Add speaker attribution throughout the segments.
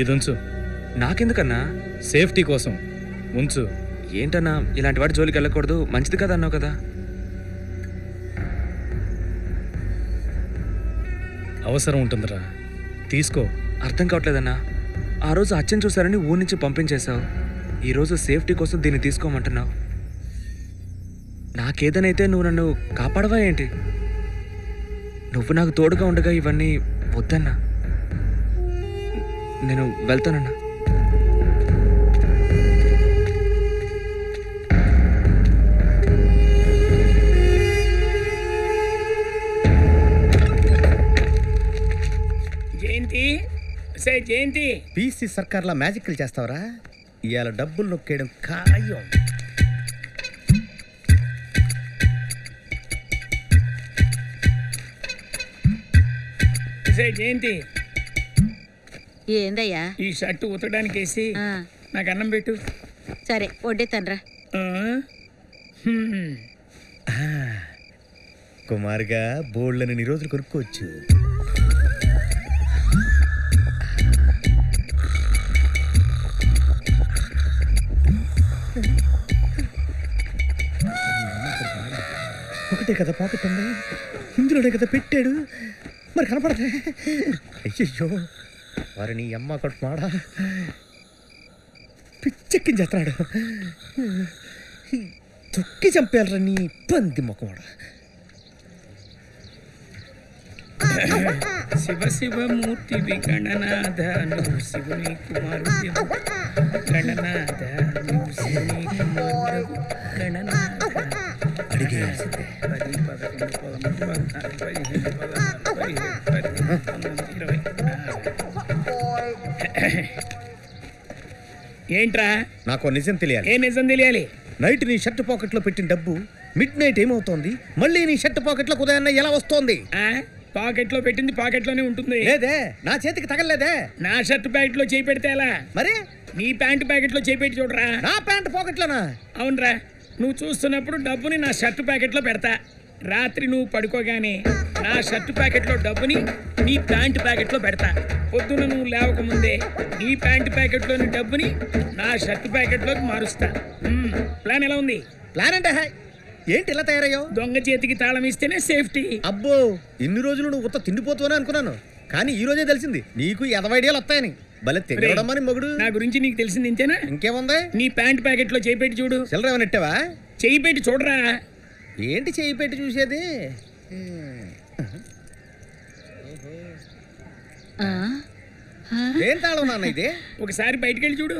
Speaker 1: ఇది ఉంచు
Speaker 2: నాకెందుకన్నా?
Speaker 1: సేఫ్టీ కోసం. ఉంచు.
Speaker 2: ఏంటన్నా? ఇలాంటి వాటి జోలికి వెళ్ళకూడదు. మంచిది కదా అన్నావు కదా.
Speaker 1: అవసరం ఉంటుందిరా. తీసుకో.
Speaker 2: అర్థం కావట్లేదన్నా. ఆ రోజు అచ్చని చూసారని ఊరి నుంచి పంపించేశావు. ఈ రోజు సేఫ్టీ కోసం దీన్ని తీసుకోమంటున్నావు. నాకేదనైతే నువ్వు నన్ను కాపాడవా ఏంటి? నువ్వు నాకు తోడుగా ఉండగా ఇవన్నీ వద్దన్నా. నేను వెళ్తానన్నా.
Speaker 3: జయంతి సే జయంతి.
Speaker 4: పీసీ సర్కార్లా మ్యాజిక్లు చేస్తావరా? ఇవాళ డబ్బులు నొక్కేయడం ఖాయం.
Speaker 3: సే జయంతి.
Speaker 5: ఏందయ్యా?
Speaker 3: ఈ షర్టు ఉతకడానికి వేసి
Speaker 5: ఆ,
Speaker 3: నాకు అన్నం పెట్టు.
Speaker 5: సరే వడ్డేతాన్రా
Speaker 3: ఆ? హ్మ్.
Speaker 4: కుమారుగా బోల్డ్లని రోజులు కొనుక్కోవచ్చు. ఒకటే కదా పాకెట్ ఉంది ఇందులోనే కదా పెట్టాడు. మరి కనపడదే. అయ్యయ్యో. వారి నీ అమ్మ కడుపు మాడా పిచ్చెక్కించేస్తున్నాడు తొక్కి చంపేయాలరా నీ పంది మొక్కమాడ
Speaker 3: శివ శివమూర్తివి గణనాథ నువ్వు శివుని కుమారుడు గణనాథ నువ్వు శివుని కుమారుడు గణనాథ
Speaker 4: అడిగేయాల్సిందే
Speaker 3: పది పదకొండు పదమూడు పద్నాలుగు పదిహేను ఏంట్రా?
Speaker 4: నాకు నిజం తెలియాలి.
Speaker 3: ఏ నిజం తెలియాలి?
Speaker 4: నైట్ నీ షర్ట్ పాకెట్లో పెట్టిన డబ్బు మిడ్ నైట్ ఏమవుతోంది? మళ్ళీ నీ షర్ట్ పాకెట్లో ఉదయాన్నే ఎలా వస్తోంది?
Speaker 3: పాకెట్లో పెట్టింది పాకెట్లోనే ఉంటుంది.
Speaker 4: లేదే నా చేతికి తగలలేదే.
Speaker 3: నా షర్ట్ ప్యాకెట్లో చేయి పెడితే ఎలా?
Speaker 4: మరి?
Speaker 3: నీ ప్యాంట్ ప్యాకెట్లో చేయి పెట్టి చూడరా.
Speaker 4: నా ప్యాంట్ పాకెట్లోనా?
Speaker 3: అవునరా నువ్వు చూస్తున్నప్పుడు డబ్బుని నా షర్ట్ ప్యాకెట్లో పెడతా. రాత్రి నువ్వు పడుకోగానే నా షర్ట్ ప్యాకెట్లో డబ్బుని నీ ప్యాంట్ ప్యాకెట్లో పెడతా. పొద్దున నువ్వు లేవకముందే నీ ప్యాంట్ ప్యాకెట్లోని డబ్బుని నా షర్ట్ ప్యాకెట్లోకి మారుస్తా. మ్మ్. ప్లాన్ ఎలా ఉంది?
Speaker 4: ప్లాన్ అంటే హై. ఏంటి ఇలా తయారయ్యావు?
Speaker 3: దొంగ చేతికి తాళం ఇస్తేనే సేఫ్టీ.
Speaker 4: అబ్బో ఇన్ని రోజులు నువ్వు ఉత్త తిండిపోతావని అనుకున్నాను. కానీ ఈ రోజే తెలిసింది నీకు ఎదవ ఐడియాలు వస్తాయని. భలే తెగడమని మొగుడు.
Speaker 3: నా గురించి నీకు తెలిసింది ఇంతేనా?
Speaker 4: ఇంకేముంది?
Speaker 3: నీ ప్యాంట్ ప్యాకెట్లో చేయి పెట్టి చూడు.
Speaker 4: చిల్లర ఏమైనా
Speaker 3: చేయి పెట్టి చూడరా.
Speaker 4: ఏంటి చేయి పెట్టి చూసేది? ఏం తాళం నాన్న ఇది?
Speaker 3: ఒకసారి బయటికి వెళ్ళి చూడు.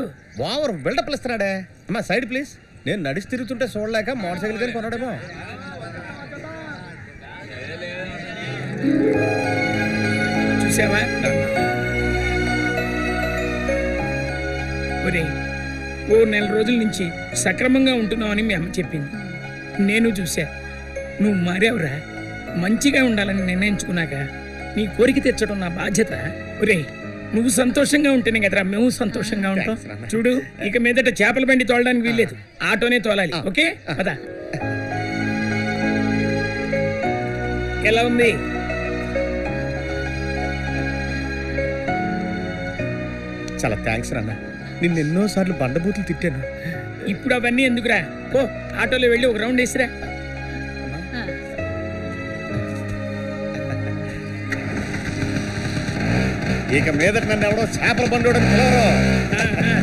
Speaker 4: ఓవర్ బిల్డప్ ఇస్తున్నాడే. అమ్మా సైడ్ ప్లీజ్. నేను నడిచి తిరుగుతుంటే చూడలేక మోటార్ సైకిల్ కానీ కొనడేమో
Speaker 3: చూసావా? ఒరే ఓ నెల రోజుల నుంచి సక్రమంగా ఉంటున్నావని మీ అమ్మ చెప్పింది. నేను చూసా నువ్వు మారావురా. మంచిగా ఉండాలని నిర్ణయించుకున్నాక నీ కోరిక తెచ్చడం నా బాధ్యత. ఒరే నువ్వు సంతోషంగా ఉంటేనే కదరా మేము సంతోషంగా ఉంటాం. చూడు ఇక మీదట చేపల బండి తోలడానికి వీల్లేదు. ఆటోనే తోలాలి. ఓకే? పద. ఎలా ఉంది?
Speaker 4: చాలా థ్యాంక్స్ నాన్న నిన్ను ఎన్నోసార్లు బండబూతులు తిట్టాను.
Speaker 3: ఇప్పుడు అవన్నీ ఎందుకురా? ఓ ఆటోలో వెళ్ళి ఒక రౌండ్ వేసిరా.
Speaker 4: ఇక మీదట నన్ను ఎవడో చేపల బండోడని పిలవరు
Speaker 3: ఆ, ఆ.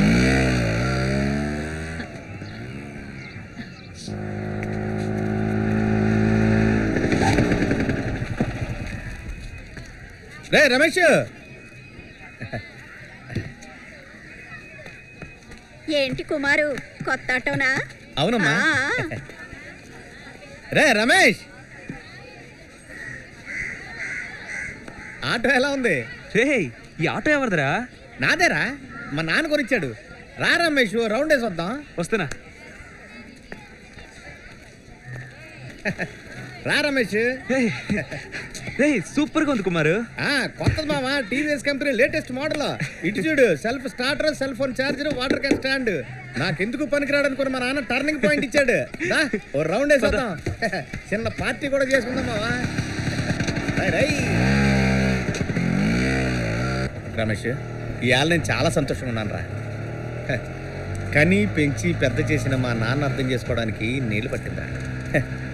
Speaker 4: రే రమేష్
Speaker 6: ఏంటి కుమారు కొత్త ఆటోనా
Speaker 4: అవునమ్మా. రే రమేష్! ఆటో ఎలా ఉంది?
Speaker 2: రే ఈ ఆటో ఎవరిదిరా?
Speaker 4: నాదేరా? మా నాన్న కొనిచ్చాడు. రా రమేష్ రౌండ్ వేసి వద్దాం.
Speaker 2: వస్తున్నా.
Speaker 4: రా రమేష్.
Speaker 2: రే సూపర్గా ఉంది కుమారు.
Speaker 4: ఆ కొత్తది మావా టీవీఎస్ కంపెనీ లేటెస్ట్ మోడల్. ఇటు చూడు self starter cell phone charger water can stand. నాకెందుకు పనికిరాడు అనుకుని మా నాన్న టర్నింగ్ పాయింట్ ఇచ్చాడు. ఓ రౌండ్ వేసేద్దాం. చిన్న పార్టీ కూడా చేసుకుందాం మావా. రమేష్ ఇవాళ నేను చాలా సంతోషంగా ఉన్నాను రా. కని పెంచి పెద్ద చేసిన మా నాన్న అర్థం చేసుకోవడానికి నీళ్ళు పట్టిందా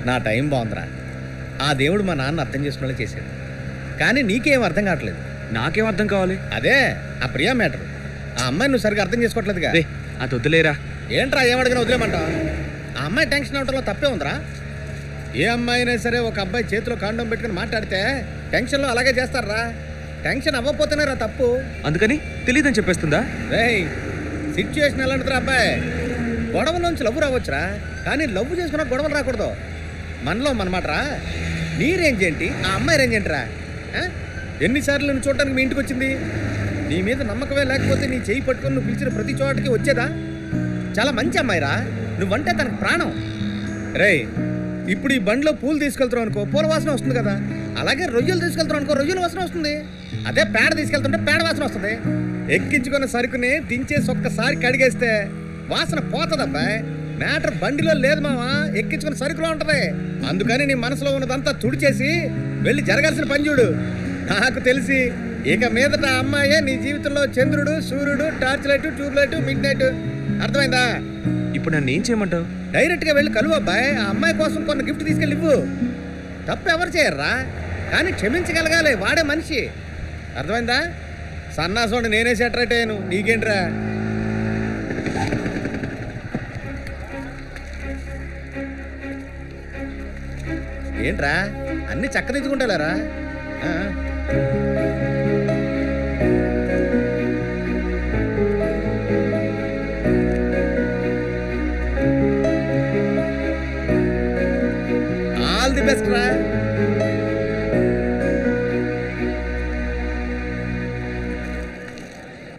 Speaker 4: నా టైం బాగుందిరా. ఆ దేవుడు మా నాన్న అర్థం చేసుకునేలా చేశాడు. కానీ నీకేం అర్థం కావట్లేదు.
Speaker 2: నాకేం అర్థం కావాలి?
Speaker 4: అదే ఆ ప్రియా మ్యాటర్. ఆ అమ్మాయి నువ్వు సరిగా అర్థం చేసుకోవట్లేదుగా.
Speaker 2: రే అది వద్దులేరా
Speaker 4: ఏంట్రా ఏమడిగినా వదిలేమంటావు? ఆ అమ్మాయి టెన్షన్ అవటంలో తప్పే ఉందిరా. ఏ అమ్మాయి అయినా సరే ఒక అబ్బాయి చేతిలో కాండం పెట్టుకుని మాట్లాడితే టెన్షన్లో అలాగే చేస్తారా? టెన్షన్ అవ్వకపోతేనే రా తప్పు.
Speaker 2: అందుకని తెలియదని చెప్పేస్తుందా?
Speaker 4: రేయ్ సిచ్యువేషన్ ఎలా ఉంటుందిరా అబ్బాయి? గొడవ నుంచి లవ్వు రావచ్చురా. కానీ లవ్ చేసుకున్న గొడవలు రాకూడదు. మనలో మనమాటరా నీ రేంజ్ ఏంటి ఆ అమ్మాయి రేంజ్ ఏంటిరా ఎన్నిసార్లు నువ్వు చూడటానికి మీ ఇంటికి వచ్చింది? నీ మీద నమ్మకమే లేకపోతే నీ చేయి పట్టుకొని నువ్వు పిలిచిన ప్రతి చోటకి వచ్చేదా? చాలా మంచి అమ్మాయిరా. నువ్వంటే తనకు ప్రాణం. రేయ్ ఇప్పుడు ఈ బండిలో పూలు తీసుకెళ్తున్నావు అనుకో పూల వాసన వస్తుంది కదా. అలాగే రొయ్యలు తీసుకెళ్తున్నావు అనుకో రొయ్యల వాసన వస్తుంది. అదే పేడ తీసుకెళ్తుంటే పేడ వాసన వస్తుంది. ఎక్కించుకున్న సరుకుని దించేసి ఒక్కసారి కడిగేస్తే వాసన పోతుందబ్బాయ్. మ్యాటర్ బండిలో లేదు మావా ఎక్కించుకున్న సరుకులో ఉంటది. అందుకని నీ మనసులో ఉన్నదంతా తుడిచేసి వెళ్ళి జరగాల్సిన పని చూడు. నాకు తెలిసి ఇక మీదట అమ్మాయే నీ జీవితంలో చంద్రుడు సూర్యుడు torch light tube light midnight అర్థమైందా?
Speaker 2: ఇప్పుడు నన్ను ఏం చేయమంటావు?
Speaker 4: డైరెక్ట్గా వెళ్ళి కలువు అబ్బాయి. ఆ అమ్మాయి కోసం కొన్ని గిఫ్ట్ తీసుకెళ్ళి ఇవ్వు. తప్పు ఎవరు చేయర్రా? కానీ క్షమించగలగాలి వాడే మనిషి. అర్థమైందా? సన్నాసోడి నేనే సెటరేట్ అయ్యాను. నీకేంట్రా? ఏంట్రా? అన్ని చక్కదిద్దుకుంటారా